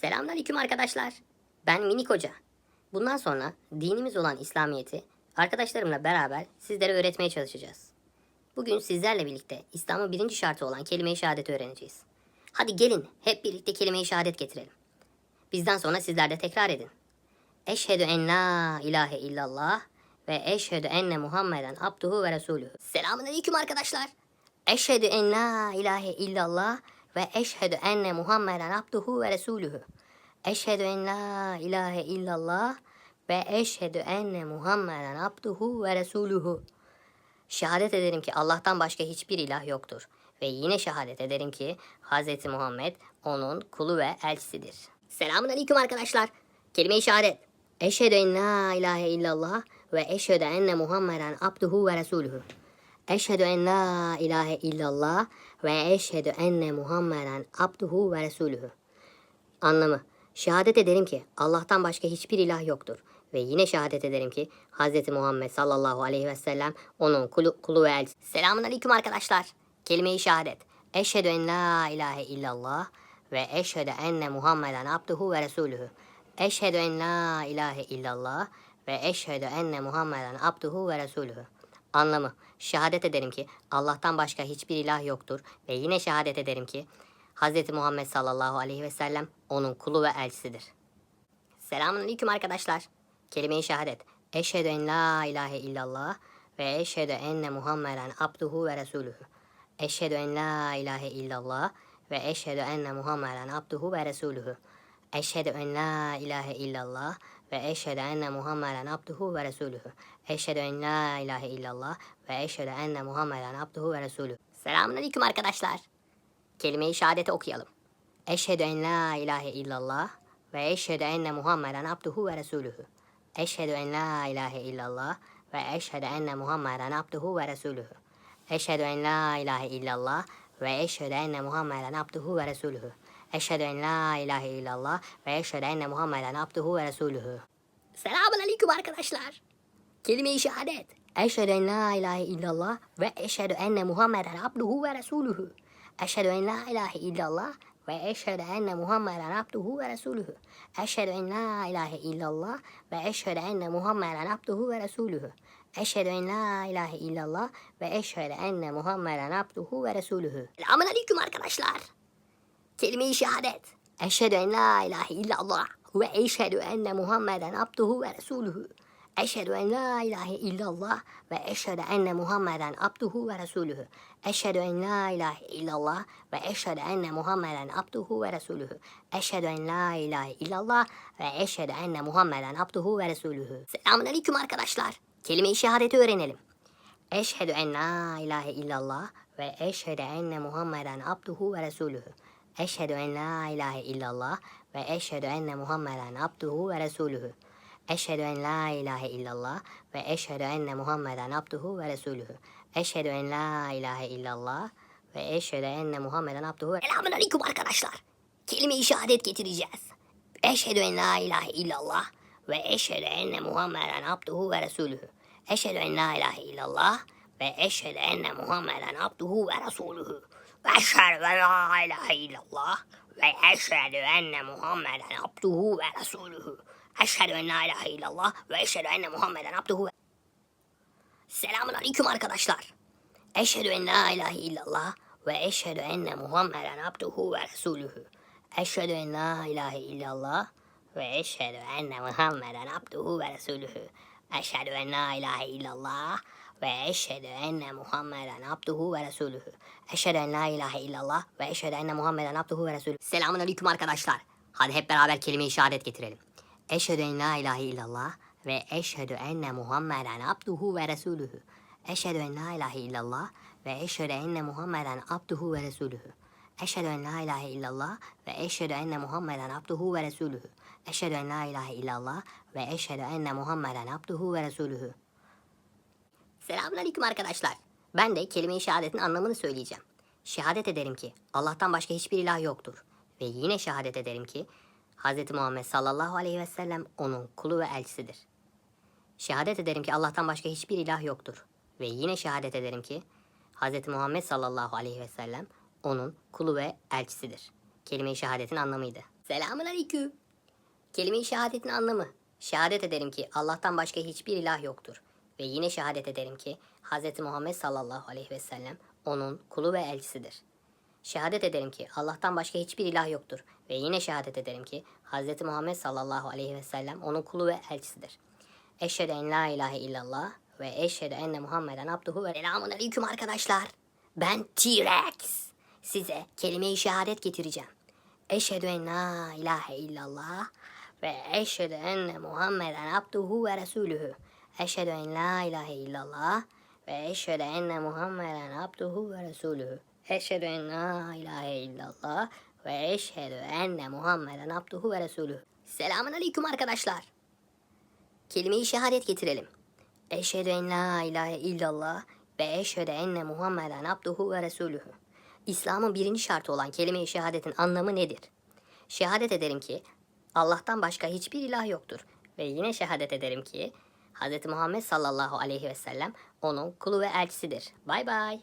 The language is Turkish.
Selamünaleyküm arkadaşlar. Ben Minik Hoca. Bundan sonra dinimiz olan İslamiyet'i arkadaşlarımla beraber sizlere öğretmeye çalışacağız. Bugün sizlerle birlikte İslam'ın birinci şartı olan kelime-i şehadeti öğreneceğiz. Hadi gelin hep birlikte kelime-i şehadet getirelim. Bizden sonra sizler de tekrar edin. Eşhedü en la ilahe illallah ve eşhedü enne Muhammeden abduhu ve resulühü. Selamünaleyküm arkadaşlar. Eşhedü en la ilahe illallah ve eşhedü enne Muhammeden abduhu ve resulühü. Eşhedü en la ilahe illallah ve eşhedü enne Muhammeden abduhu ve resulühü. Şehadet ederim ki Allah'tan başka hiçbir ilah yoktur. Ve yine şehadet ederim ki Hz. Muhammed onun kulu ve elçisidir. Selamun aleyküm arkadaşlar. Kelime-i şehadet. Eşhedü en la ilahe illallah ve eşhedü enne Muhammeden abduhu ve resulühü. Eşhedü en la ilahe illallah ve eşhedü enne Muhammeden abduhu ve resulühü. Anlamı. Şehadet ederim ki Allah'tan başka hiçbir ilah yoktur. Ve yine şehadet ederim ki Hz. Muhammed sallallahu aleyhi ve sellem onun kulu, kulu ve elçisi. Selamun aleyküm arkadaşlar. Kelime-i şehadet. Eşhedü en la ilahe illallah ve eşhedü enne Muhammeden abduhu ve resulühü. Eşhedü en la ilahe illallah ve eşhedü enne Muhammeden abduhu ve resulühü. Anlamı. Şehadet ederim ki Allah'tan başka hiçbir ilah yoktur ve yine şehadet ederim ki Hz. Muhammed sallallahu aleyhi ve sellem onun kulu ve elçisidir. Selamun aleyküm arkadaşlar. Kelime-i şehadet. Eşhedü en la ilahe illallah ve eşhedü enne Muhammeden abduhu ve resulühü. Eşhedü en la ilahe illallah ve eşhedü enne Muhammeden abduhu ve resulühü. Eşhedü en la ilahe illallah ve eşhedü enne Muhammeden abduhu ve resulühü. Eşhedü en la ilahe illallah ve eşhedü enne Muhammeden abduhu ve resulühü. Selamun aleyküm arkadaşlar. Kelime-i şehadeti okuyalım. Eşhedü en la ilahe illallah ve eşhedü enne Muhammeden abduhu ve resulühü. Eşhedü en la ilahe illallah ve eşhedü enne Muhammeden abduhu ve resulühü. Eşhedü en la ilahe illallah ve eşhedü enne Muhammeden abduhu ve resulühü. Eşhedü en la ilahe illallah ve eşhedü enne Muhammeden abduhu ve resulühü. Selamun aleyküm arkadaşlar. Kelime-i şehadet. Eşhedü en la ilahe illallah ve eşhedü enne Muhammeden abduhu ve resulühü. Eşhedü en la ilahe illallah ve eşhedü enne Muhammeden abduhu ve resulühü. Eşhedü en la ilahe illallah ve eşhedü enne Muhammeden abduhu ve resulühü. Eşhedü en la ilahe illallah ve eşhedü enne Muhammeden abduhu ve resulühü. Selamun aleyküm arkadaşlar. Kelime-i şehadet. Eşhedü en la ilahe illallah ve eşhedü enne Muhammeden abduhu ve resulühü. Eşhedü en la ilahe illallah ve eşhedü enne Muhammeden abduhu ve resulühü. Eşhedü en la ilahe illallah ve eşhedü enne Muhammeden abduhu ve resulühü. Eşhedü en la ilahe illallah ve eşhedü enne Muhammeden abduhu ve resulühü. Selamun aleyküm arkadaşlar. Kelime-i şehadeti öğrenelim. Eşhedü en la ilahe illallah ve eşhedü enne Muhammeden abduhu ve resulühü. Eşhedü en la ilahe illallah ve eşhedü enne Muhammeden abduhu ve resulühü. Eşhedü en la ilahe illallah ve eşhedü enne Muhammeden abduhu ve resulühü. Eşhedü en la ilahe illallah ve eşhedü enne Muhammeden abduhu ve Selamun aleyküm arkadaşlar. Kelime-i şehadet getireceğiz. Eşhedü en la ilahe illallah ve eşhedü enne Muhammeden abduhu ve resulühü. Eşhedü en la ilahe illallah ve eşhedü enne Muhammeden abduhu ve resulühü. Ve eşhedü en la ilahe illallah ve eşhedü enne Muhammeden abduhu ve resulühü. Eşhedü en la ilahe illallah ve eşhedü enne Muhammeden abduhu ve... Selamun aleyküm arkadaşlar. Eşhedü en la ilahe illallah ve eşhedü enne Muhammeden abduhu ve resulühü. Eşhedü en la ilahe illallah ve eşhedü enne Muhammeden abduhu ve resulühü. Eşhedü en la ilahe illallah ve eşhedü enne Muhammeden abduhu ve resulühü. Eşhedü en la ilahe illallah ve eşhedü enne Muhammeden abduhu ve resulühü. Selamun aleyküm arkadaşlar. Hadi hep beraber kelime-i şehadet getirelim. Eşhedü en la ilahe illallah ve eşhedü enne Muhammeden abduhu ve resulühü. Eşhedü en la ilahe illallah ve eşhedü enne Muhammeden abduhu ve resulühü. Eşhedü en la ilahe illallah ve eşhedü enne Muhammeden abduhu ve resulühü. Eşhedü en la ilahe illallah ve eşhedü enne Muhammeden abduhu ve resulühü. Selamünaleyküm arkadaşlar. Ben de kelime-i şehadetin anlamını söyleyeceğim. Şehadet ederim ki Allah'tan başka hiçbir ilah yoktur. Ve yine şehadet ederim ki Hz. Muhammed sallallahu aleyhi ve sellem onun kulu ve elçisidir. Şehadet ederim ki Allah'tan başka hiçbir ilah yoktur. Ve yine şehadet ederim ki Hz. Muhammed sallallahu aleyhi ve sellem onun kulu ve elçisidir. kelime-i şehadetin anlamıydı. Selamun aleyküm. Kelime-i şehadetin anlamı. Şehadet ederim ki Allah'tan başka hiçbir ilah yoktur. Ve yine şehadet ederim ki Hz. Muhammed sallallahu aleyhi ve sellem onun kulu ve elçisidir. Şehadet ederim ki Allah'tan başka hiçbir ilah yoktur. Ve yine şehadet ederim ki Hz. Muhammed sallallahu aleyhi ve sellem onun kulu ve elçisidir. Eşhedü en la ilahe illallah ve eşhedü enne Muhammeden abduhu ve selamun aleyküm arkadaşlar. Ben T-Rex. Size kelime-i şehadet getireceğim. Eşhedü en la ilahe illallah ve eşhedü enne Muhammeden abduhu ve resulühü. Eşhedü en la ilahe illallah ve eşhedü enne Muhammeden abduhu ve resulühü. Eşhedü en la ilahe illallah ve eşhedü enne Muhammeden abduhu ve resulühü. Selamun aleyküm arkadaşlar. Kelime-i şehadet getirelim. Eşhedü en la ilahe illallah ve eşhedü enne Muhammeden abduhu ve resulühü. İslam'ın birinci şartı olan kelime-i şehadetin anlamı nedir? Şehadet ederim ki Allah'tan başka hiçbir ilah yoktur. Ve yine şehadet ederim ki Hz. Muhammed sallallahu aleyhi ve sellem onun kulu ve elçisidir. Bay bay.